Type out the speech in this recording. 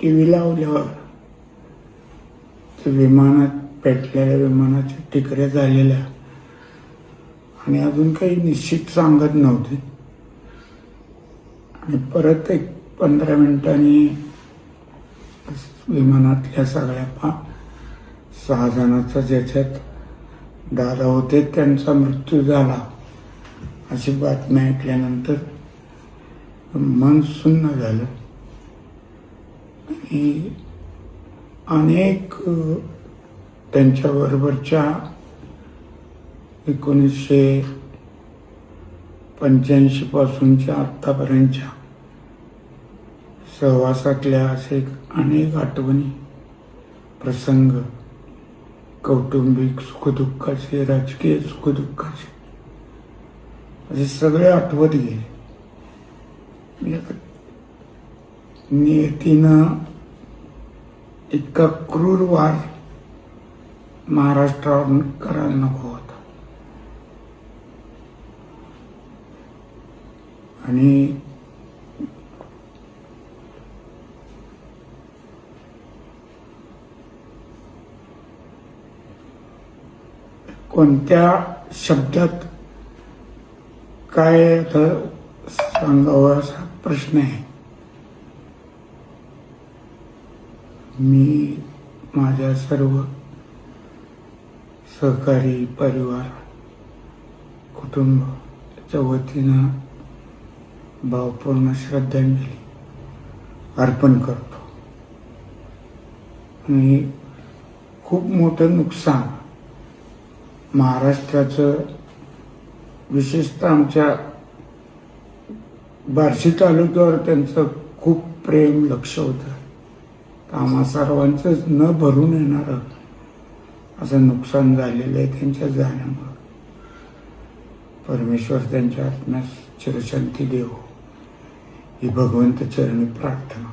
T V लावल्यावर ते विमानात पेटलेल्या विमानाच्या टिकऱ्या झालेल्या आणि अजून काही निश्चित सांगत नव्हते. आणि परत एक पंधरा मिनिटांनी विमानातल्या सगळ्या पा सहा जणांचा ज्याच्यात दादा होते त्यांचा मृत्यू झाला अशी बातमी ऐकल्यानंतर मन सुन्न झालं. आणि अनेक त्यांच्याबरोबरच्या एकोणीसशे पंच्याऐंशी पासूनच्या आत्तापर्यंतच्या सहवासातल्या असे अनेक आठवणी प्रसंग कौटुंबिक सुखदुःखाचे राजकीय सुखदुःखाचे असे सगळे आठवत गेले. नियतीनं इतका क्रूर वार महाराष्ट्रावर करायला नको होता. आणि कोणत्या शब्दात काय सांगावं असा प्रश्न आहे? मी माझ्या सर्व सहकारी परिवार कुटुंबाच्या वतीनं भावपूर्ण श्रद्धांजली अर्पण करतो. आणि खूप मोठं नुकसान महाराष्ट्राचं विशेषतः आमच्या बार्शी तालुक्यावर त्यांचं खूप प्रेम लक्ष होतं. आम्हा सर्वांचंच न भरून येणारं असं नुकसान झालेलं आहे त्यांच्या जाण्यामुळं परमेश्वर त्यांच्या आत्म्यास चिरशांती देव. ही भगवंत चरणी प्रार्थना.